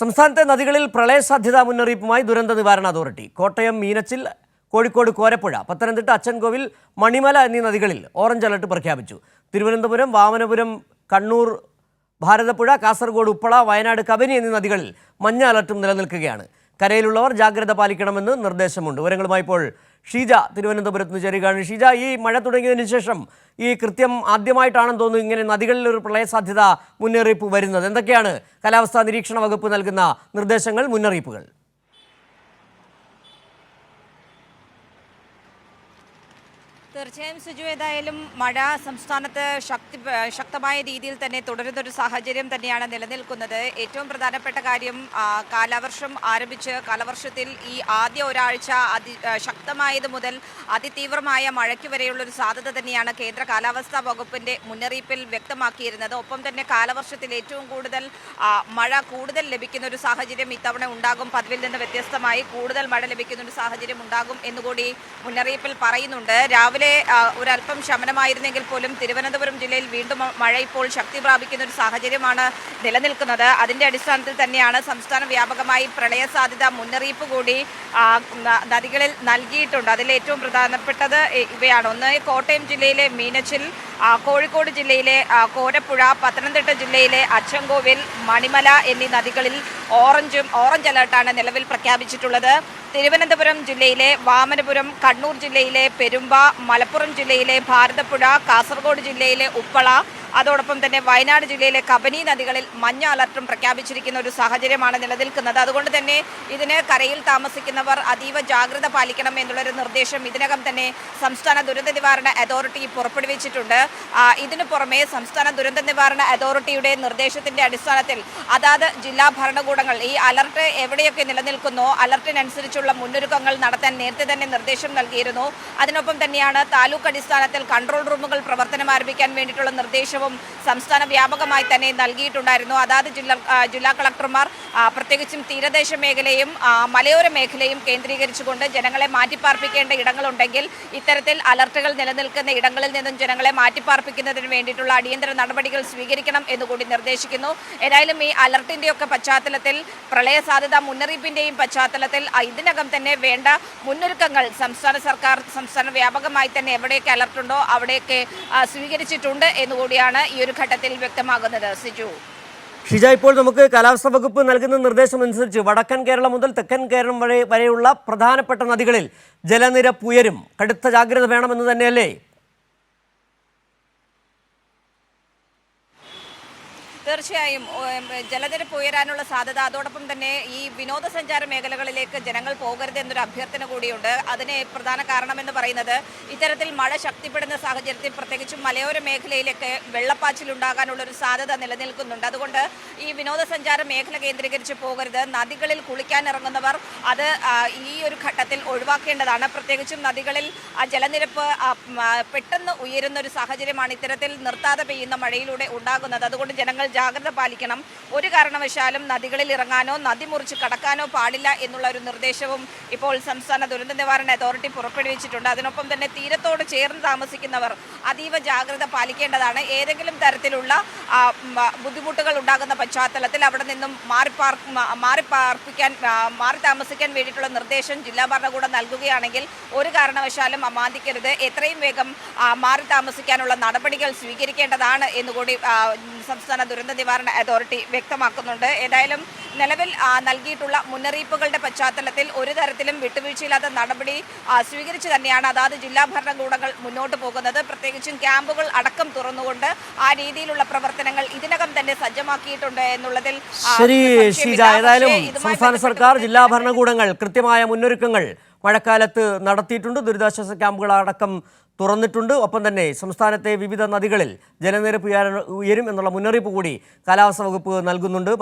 സംസ്ഥാനത്തെ നദികളിൽ പ്രളയ സാധ്യതാ മുന്നറിയിപ്പുമായി ദുരന്ത നിവാരണ അതോറിറ്റി. കോട്ടയം മീനച്ചിൽ കോഴിക്കോട് കോരപ്പുഴ പത്തനംതിട്ട അച്ചൻകോവിൽ മണിമല എന്നീ നദികളിൽ ഓറഞ്ച് അലർട്ട് പ്രഖ്യാപിച്ചു. തിരുവനന്തപുരം വാമനപുരം കണ്ണൂർ ഭാരതപ്പുഴ കാസർഗോഡ് ഉപ്പള വയനാട് കബനി എന്നീ നദികളിൽ മഞ്ഞ അലർട്ടും നിലനിൽക്കുകയാണ്. കരയിലുള്ളവർ ജാഗ്രത പാലിക്കണമെന്ന് നിർദ്ദേശമുണ്ട്. വിവരങ്ങളുമായി ഇപ്പോൾ ഷീജ തിരുവനന്തപുരത്ത് നിന്ന് ചേരുകയാണ്. ഷീജ ഈ മഴ തുടങ്ങിയതിന് ശേഷം ഈ കൃത്യം ആദ്യമായിട്ടാണെന്ന് തോന്നുന്നു ഇങ്ങനെ നദികളിൽ ഒരു പ്രളയ സാധ്യത മുന്നറിയിപ്പ് വരുന്നത്. എന്തൊക്കെയാണ് കാലാവസ്ഥാ നിരീക്ഷണ വകുപ്പ് നൽകുന്ന നിർദ്ദേശങ്ങൾ മുന്നറിയിപ്പുകൾ? തീർച്ചയായും സിജു ഏതായാലും മഴ സംസ്ഥാനത്ത് ശക്തി ശക്തമായ രീതിയിൽ തന്നെ തുടരുന്ന ഒരു സാഹചര്യം തന്നെയാണ് നിലനിൽക്കുന്നത്. ഏറ്റവും പ്രധാനപ്പെട്ട കാര്യം കാലവർഷം ആരംഭിച്ച് കാലവർഷത്തിൽ ഈ ആദ്യ ഒരാഴ്ച അതി ശക്തമായത് മുതൽ അതിതീവ്രമായ മഴയ്ക്ക് വരെയുള്ള ഒരു സാധ്യത തന്നെയാണ് കേന്ദ്ര കാലാവസ്ഥാ വകുപ്പിന്റെ മുന്നറിയിപ്പിൽ വ്യക്തമാക്കിയിരുന്നത്. ഒപ്പം തന്നെ കാലവർഷത്തിൽ ഏറ്റവും കൂടുതൽ മഴ കൂടുതൽ ലഭിക്കുന്ന ഒരു സാഹചര്യം ഇത്തവണ ഉണ്ടാകും. പതിവിൽ നിന്ന് വ്യത്യസ്തമായി കൂടുതൽ മഴ ലഭിക്കുന്ന ഒരു സാഹചര്യം ഉണ്ടാകും എന്നുകൂടി മുന്നറിയിപ്പിൽ പറയുന്നുണ്ട്. രാവിലെ ആ, ഒരല്പം ശമനമായിരുന്നെങ്കിൽ പോലും തിരുവനന്തപുരം ജില്ലയിൽ വീണ്ടും മഴ ഇപ്പോൾ ശക്തി പ്രാപിക്കുന്ന ഒരു സാഹചര്യമാണ് നിലനിൽക്കുന്നത്. അതിന്റെ അടിസ്ഥാനത്തിൽ തന്നെയാണ് സംസ്ഥാന വ്യാപകമായി പ്രളയ സാധ്യത മുന്നറിയിപ്പ് കൂടി നദികളിൽ നൽകിയിട്ടുണ്ട്. അതിൽ ഏറ്റവും പ്രധാനപ്പെട്ടത് ഇവയാണ്. ഒന്ന് കോട്ടയം ജില്ലയിലെ മീനച്ചിൽ കോഴിക്കോട് ജില്ലയിലെ കോരപ്പുഴ പത്തനംതിട്ട ജില്ലയിലെ അച്ചൻകോവിൽ മണിമല എന്നീ നദികളിൽ ഓറഞ്ചും ഓറഞ്ച് അലർട്ടാണ് നിലവിൽ പ്രഖ്യാപിച്ചിട്ടുള്ളത്. തിരുവനന്തപുരം ജില്ലയിലെ വാമനപുരം കണ്ണൂർ ജില്ലയിലെ പെരുമ്പ മലപ്പുറം ജില്ലയിലെ ഭാരതപ്പുഴ കാസർഗോഡ് ജില്ലയിലെ ഉപ്പള അതോടൊപ്പം തന്നെ വയനാട് ജില്ലയിലെ കബനി നദികളിൽ മഞ്ഞ അലർട്ടും പ്രഖ്യാപിച്ചിരിക്കുന്ന ഒരു സാഹചര്യമാണ് നിലനിൽക്കുന്നത്. അതുകൊണ്ട് തന്നെ ഇതിന് കരയിൽ താമസിക്കുന്നവർ അതീവ ജാഗ്രത പാലിക്കണം എന്നുള്ളൊരു നിർദ്ദേശം ഇതിനകം തന്നെ സംസ്ഥാന ദുരന്ത നിവാരണ അതോറിറ്റി പുറപ്പെടുവിച്ചിട്ടുണ്ട്. ഇതിനു പുറമെ സംസ്ഥാന ദുരന്ത നിവാരണ അതോറിറ്റിയുടെ നിർദ്ദേശത്തിന്റെ അടിസ്ഥാനത്തിൽ അതാത് ജില്ലാ ഭരണകൂടങ്ങൾ ഈ അലർട്ട് എവിടെയൊക്കെ നിലനിൽക്കുന്നോ അലർട്ടിനനുസരിച്ചുള്ള മുന്നൊരുക്കങ്ങൾ നടത്താൻ നേരത്തെ തന്നെ നിർദ്ദേശം നൽകിയിരുന്നു. അതിനൊപ്പം തന്നെയാണ് താലൂക്ക് അടിസ്ഥാനത്തിൽ കൺട്രോൾ റൂമുകൾ പ്രവർത്തനം ആരംഭിക്കാൻ വേണ്ടിയിട്ടുള്ള നിർദ്ദേശവും സംസ്ഥാന വ്യാപകമായി തന്നെ നൽകിയിട്ടുണ്ടായിരുന്നു. അതാത് ജില്ലാ ജില്ലാ കളക്ടർമാർ പ്രത്യേകിച്ചും തീരദേശ മേഖലയും മലയോര മേഖലയും കേന്ദ്രീകരിച്ചുകൊണ്ട് ജനങ്ങളെ മാറ്റിപ്പാർപ്പിക്കേണ്ട ഇടങ്ങളുണ്ടെങ്കിൽ ഇത്തരത്തിൽ അലർട്ടുകൾ നിലനിൽക്കുന്ന ഇടങ്ങളിൽ നിന്നും ജനങ്ങളെ മാറ്റിപ്പാർപ്പിക്കുന്നതിന് വേണ്ടിയിട്ടുള്ള അടിയന്തര നടപടികൾ സ്വീകരിക്കണം എന്നുകൂടി നിർദ്ദേശിക്കുന്നു. ഏതായാലും ഈ അലർട്ടിന്റെയൊക്കെ പശ്ചാത്തലത്തിൽ പ്രളയ സാധ്യതാ മുന്നറിയിപ്പിന്റെയും പശ്ചാത്തലത്തിൽ ഇതിനകം തന്നെ വേണ്ട മുന്നൊരുക്കങ്ങൾ സംസ്ഥാന സർക്കാർ സംസ്ഥാന വ്യാപകമായി തന്നെ എവിടെയൊക്കെ അലർട്ടുണ്ടോ അവിടെയൊക്കെ സ്വീകരിച്ചിട്ടുണ്ട് എന്നുകൂടിയാണ് ഈ ഒരു ഘട്ടത്തിൽ വ്യക്തമാകുന്നത് സിജു. ഷിജ ഇപ്പോൾ നമുക്ക് കാലാവസ്ഥാ വകുപ്പ് നൽകുന്ന നിർദ്ദേശം അനുസരിച്ച് വടക്കൻ കേരളം മുതൽ തെക്കൻ കേരളം വരെ വരെയുള്ള പ്രധാനപ്പെട്ട നദികളിൽ ജലനിരപ്പ് ഉയരും. കടുത്ത ജാഗ്രത വേണമെന്ന് തന്നെയല്ലേ? തീർച്ചയായും ജലനിരപ്പ് ഉയരാനുള്ള സാധ്യത അതോടൊപ്പം തന്നെ ഈ വിനോദസഞ്ചാര മേഖലകളിലേക്ക് ജനങ്ങൾ പോകരുത് എന്നൊരു അഭ്യർത്ഥന കൂടിയുണ്ട്. അതിന് പ്രധാന കാരണമെന്ന് പറയുന്നത് ഇത്തരത്തിൽ മഴ ശക്തിപ്പെടുന്ന സാഹചര്യത്തിൽ പ്രത്യേകിച്ചും മലയോര മേഖലയിലൊക്കെ വെള്ളപ്പാച്ചിൽ ഉണ്ടാകാനുള്ള ഒരു സാധ്യത നിലനിൽക്കുന്നുണ്ട്. അതുകൊണ്ട് ഈ വിനോദസഞ്ചാര മേഖല കേന്ദ്രീകരിച്ച് പോകരുത്. നദികളിൽ കുളിക്കാൻ ഇറങ്ങുന്നവർ അത് ഈ ഒരു ഘട്ടത്തിൽ ഒഴിവാക്കേണ്ടതാണ്. പ്രത്യേകിച്ചും നദികളിൽ ജലനിരപ്പ് പെട്ടെന്ന് ഉയരുന്ന ഒരു സാഹചര്യമാണ് ഇത്തരത്തിൽ നിർത്താതെ പെയ്യുന്ന മഴയിലൂടെ ഉണ്ടാകുന്നത്. അതുകൊണ്ട് ജനങ്ങൾ ജാഗ്രത പാലിക്കണം. ഒരു കാരണവശാലും നദികളിൽ ഇറങ്ങാനോ നദി മുറിച്ച് കടക്കാനോ പാടില്ല എന്നുള്ള ഒരു നിർദ്ദേശവും ഇപ്പോൾ സംസ്ഥാന ദുരന്ത നിവാരണ അതോറിറ്റി പുറപ്പെടുവിച്ചിട്ടുണ്ട്. അതിനൊപ്പം തന്നെ തീരത്തോട് ചേർന്ന് താമസിക്കുന്നവർ അതീവ ജാഗ്രത പാലിക്കേണ്ടതാണ്. ഏതെങ്കിലും തരത്തിലുള്ള ബുദ്ധിമുട്ടുകൾ ഉണ്ടാകുന്ന പശ്ചാത്തലത്തിൽ അവിടെ നിന്നും മാറി മാറി പാർപ്പിക്കാൻ മാറി താമസിക്കാൻ വേണ്ടിയിട്ടുള്ള നിർദ്ദേശം ജില്ലാ ഭരണകൂടം നൽകുകയാണെങ്കിൽ ഒരു കാരണവശാലും അമാന്തിക്കരുത്. എത്രയും വേഗം മാറി താമസിക്കാനുള്ള നടപടികൾ സ്വീകരിക്കേണ്ടതാണ് എന്നുകൂടി സംസ്ഥാന ദുരന്ത നിവാരണ അതോറിറ്റി വ്യക്തമാക്കുന്നുണ്ട്. ഏതായാലും നിലവിൽ നൽകിയിട്ടുള്ള മുന്നറിയിപ്പുകളുടെ പശ്ചാത്തലത്തിൽ ഒരു തരത്തിലും വിട്ടുവീഴ്ചയില്ലാത്ത നടപടി സ്വീകരിച്ചു തന്നെയാണ് അതാത് ജില്ലാ ഭരണകൂടങ്ങൾ മുന്നോട്ട് പോകുന്നത്. പ്രത്യേകിച്ചും ക്യാമ്പുകൾ അടക്കം തുറന്നുകൊണ്ട് ആ രീതിയിലുള്ള പ്രവർത്തനങ്ങൾ ഇതിനകം തന്നെ സജ്ജമാക്കിയിട്ടുണ്ട് എന്നുള്ളതിൽ ശരി. ഏതായാലും സംസ്ഥാന സർക്കാർ ജില്ലാ ഭരണകൂടങ്ങൾ കൃത്യമായ മുന്നൊരുക്കങ്ങൾ മഴക്കാലത്ത് നടത്തിയിട്ടുണ്ട്. ദുരിതാശ്വാസ ക്യാമ്പുകൾ അടക്കം തുറന്നിട്ടുണ്ട്. ഒപ്പം തന്നെ സംസ്ഥാനത്തെ വിവിധ നദികളിൽ ജലനിരപ്പ് ഉയരും എന്നുള്ള മുന്നറിയിപ്പ് കൂടി കാലാവസ്ഥാ വകുപ്പ് നൽകുന്നുണ്ട്.